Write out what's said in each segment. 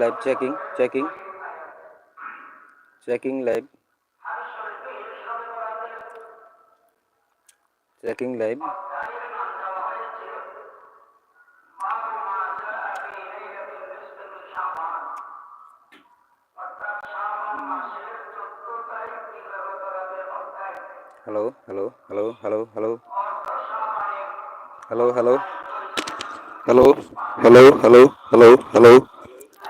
Live checking checking checking live checking live hello hello hello hello hello hello hello hello hello hello hello hello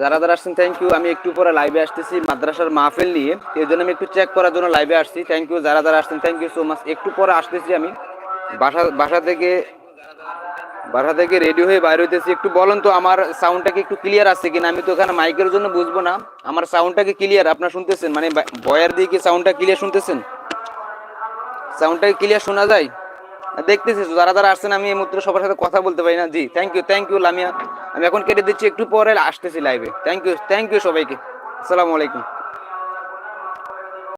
যারা যারা আসছেন thank you আমি একটু পরে লাইভে আসতেছি মাদ্রাসার মাহফিল নিয়ে। এই জন্য আমি একটু চেক করার জন্য লাইভে আসছি। থ্যাংক ইউ যারা যারা আসছেন থ্যাংক ইউ সো মাচ একটু পরে আসতেছি আমি। বাসা বাসা থেকে বাসা থেকে রেডি হয়ে বাইরে হইতেছি। একটু বলেন তো, আমার সাউন্ডটা কি একটু ক্লিয়ার আছে কিনা? আমি তো এখানে মাইকের জন্য বুঝব না। আমার সাউন্ডটা কি ক্লিয়ার আপনারা শুনতেছেন? মানে বয়ার দিয়ে কি সাউন্ডটা ক্লিয়ার শুনতেছেন? সাউন্ডটা ক্লিয়ার শোনা যায়? দেখতেছি যারা যারা আসছেন, আমি এই মুহূর্তে সবার সাথে কথা বলতে পারি না। জি thank you thank you Lamia. আমি এখন কেটে দিচ্ছি, একটু পরে আসতেছি লাইভে থ্যাংক ইউ থ্যাংক ইউ সবাইকে। আসসালামু আলাইকুম।